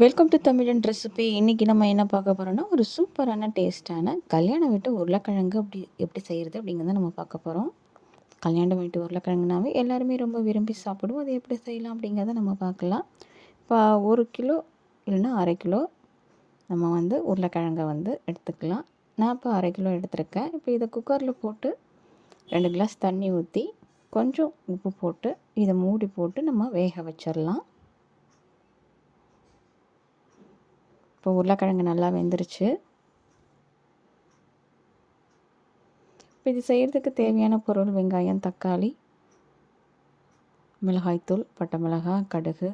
Welcome to தமிழன் recipe இன்றைக்கி நம்ம என்ன பார்க்க போகிறோம்னா ஒரு சூப்பரான டேஸ்ட்டான கல்யாண வீட்டு உருளைக்கிழங்கு அப்படி எப்படி செய்கிறது அப்படிங்கிறத நம்ம பார்க்க போகிறோம் கல்யாண வீட்டு உருளைக்கிழங்குனாவே எல்லாருமே ரொம்ப விரும்பி சாப்பிடுவோம். அது எப்படி செய்யலாம் அப்படிங்கிறத நம்ம பார்க்கலாம். இப்போ ஒரு கிலோ இல்லைன்னா அரை கிலோ நம்ம வந்து உருளைக்கிழங்கை வந்து எடுத்துக்கலாம். நான் இப்போ அரை கிலோ எடுத்திருக்கேன். இப்போ இதை குக்கரில் போட்டு ரெண்டு கிளாஸ் தண்ணி ஊற்றி கொஞ்சம் உப்பு போட்டு இதை மூடி போட்டு நம்ம வேக வச்சிடலாம் இப்போ உருளைக்கிழங்கு நல்லா வெந்துருச்சு. இப்போ இது செய்கிறதுக்கு தேவையான பொருள் வெங்காயம் தக்காளி மிளகாய்த்தூள் பட்டை மிளகாய் கடுகு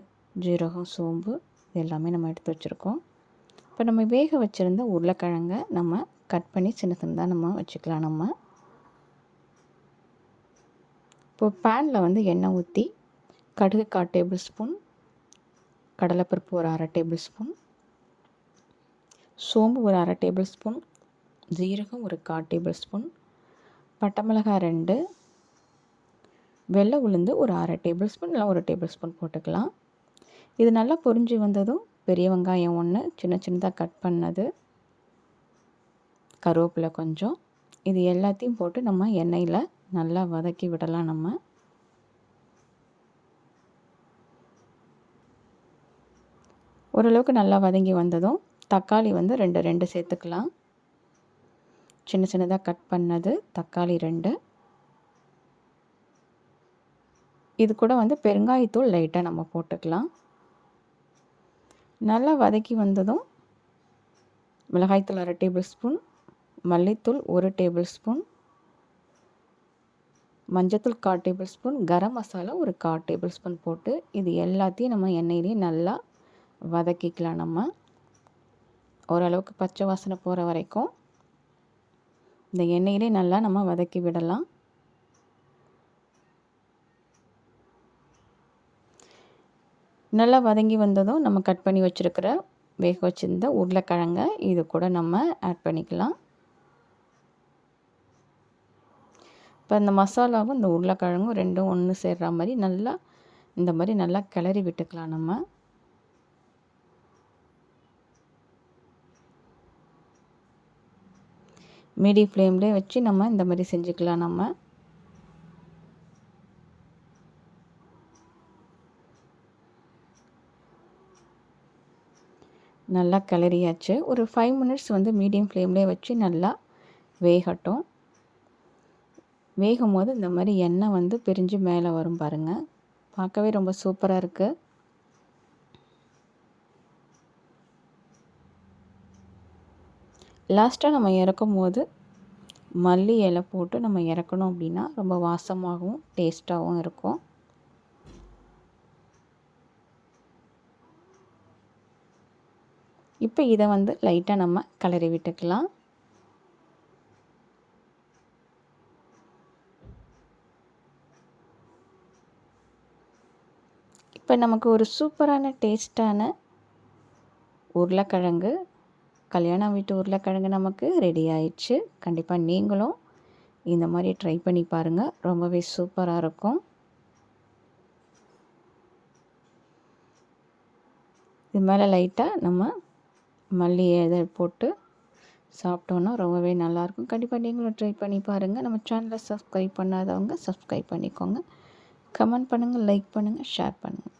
ஜீரகம் சோம்பு இது எல்லாமே நம்ம எடுத்து வச்சுருக்கோம். இப்போ நம்ம வேக வச்சுருந்த உருளைக்கிழங்கை நம்ம கட் பண்ணி சின்ன சின்னதாக நம்ம வச்சுக்கலாம் நம்ம. இப்போ பேனில் வந்து எண்ணெய் ஊற்றி கடுகு கால் டேபிள் ஸ்பூன் கடலைப்பருப்பு ஒரு அரை டேபிள் ஸ்பூன் சோம்பு ஒரு அரை டேபிள் ஸ்பூன் ஜீரகம் ஒரு கால் டேபிள் ஸ்பூன் பட்டை மிளகாய் ரெண்டு வெள்ளை உளுந்து ஒரு அரை டேபிள் ஸ்பூன் இல்லை ஒரு டேபிள் ஸ்பூன் போட்டுக்கலாம். இது நல்லா பொரிஞ்சு வந்ததும் பெரிய வெங்காயம் ஒன்று சின்ன சின்னதாக கட் பண்ணது கருவேப்பிலை கொஞ்சம். இது எல்லாத்தையும் போட்டு நம்ம எண்ணெயில் நல்லா வதக்கி விடலாம் நம்ம. ஓரளவுக்கு நல்லா வதங்கி வந்ததும் தக்காளி வந்து ரெண்டு ரெண்டு சேர்த்துக்கலாம். சின்ன சின்னதாக கட் பண்ணது தக்காளி ரெண்டு. இது கூட வந்து பெருங்காயத்தூள் லைட்டாக நம்ம போட்டுக்கலாம். நல்லா வதக்கி வந்ததும் மிளகாய்த்தூள் அரை டேபிள் ஸ்பூன் மல்லித்தூள் ஒரு டேபிள் ஸ்பூன் மஞ்சத்தூள் கால் டேபிள் ஸ்பூன் கரம் மசாலா ஒரு கால் டேபிள் ஸ்பூன் போட்டு இது எல்லாத்தையும் நம்ம எண்ணெயிலேயே நல்லா வதக்கிக்கலாம் நம்ம. ஓரளவுக்கு பச்சை வாசனை போகிற வரைக்கும் இந்த எண்ணெயிலே நல்லா நம்ம வதக்கி விடலாம். நல்லா வதங்கி வந்ததும் நம்ம கட் பண்ணி வச்சுருக்கிற வேக வச்சுருந்த உருளைக்கிழங்கை இது கூட நம்ம ஆட் பண்ணிக்கலாம். இப்போ இந்த மசாலாவும் இந்த உருளைக்கிழங்கும் ரெண்டும் ஒன்று சேர்கிற மாதிரி நல்லா இந்த மாதிரி நல்லா கிளறி விட்டுக்கலாம் நம்ம. மீடியம் ஃப்ளேம்லேயே வச்சு நம்ம இந்த மாதிரி செஞ்சுக்கலாம் நம்ம. நல்லா கிளறியாச்சு. ஒரு ஃபைவ் மினிட்ஸ் வந்து மீடியம் ஃப்ளேம்லேயே வச்சு நல்லா வேகட்டும். வேகும் போது இந்த மாதிரி எண்ணெய் வந்து பிரிஞ்சு மேலே வரும் பாருங்கள் பார்க்கவே ரொம்ப சூப்பராக இருக்குது லாஸ்ட்டாக நம்ம இறக்கும் போது மல்லி இலை போட்டு நம்ம இறக்கணும் அப்படின்னா ரொம்ப வாசமாகவும் டேஸ்ட்டாகவும் இருக்கும். இப்போ இதை வந்து லைட்டாக நம்ம கலரி விட்டுக்கலாம். இப்போ நமக்கு ஒரு சூப்பரான டேஸ்ட்டான உருளைக்கிழங்கு கல்யாணம் வீட்டு உருளைக்கிழங்கு நமக்கு ரெடி ஆயிடுச்சு. கண்டிப்பாக நீங்களும் இந்த மாதிரி ட்ரை பண்ணி பாருங்கள் ரொம்பவே சூப்பராக இருக்கும். இது மேலே லைட்டாக நம்ம மல்லி இதை போட்டு சாப்பிட்டோன்னா ரொம்பவே நல்லாயிருக்கும் கண்டிப்பாக நீங்களும் ட்ரை பண்ணி பாருங்கள் நம்ம சேனலை சப்ஸ்கிரைப் பண்ணாதவங்க சப்ஸ்கிரைப் பண்ணிக்கோங்க. கமெண்ட் பண்ணுங்கள் லைக் பண்ணுங்கள் ஷேர் பண்ணுங்கள்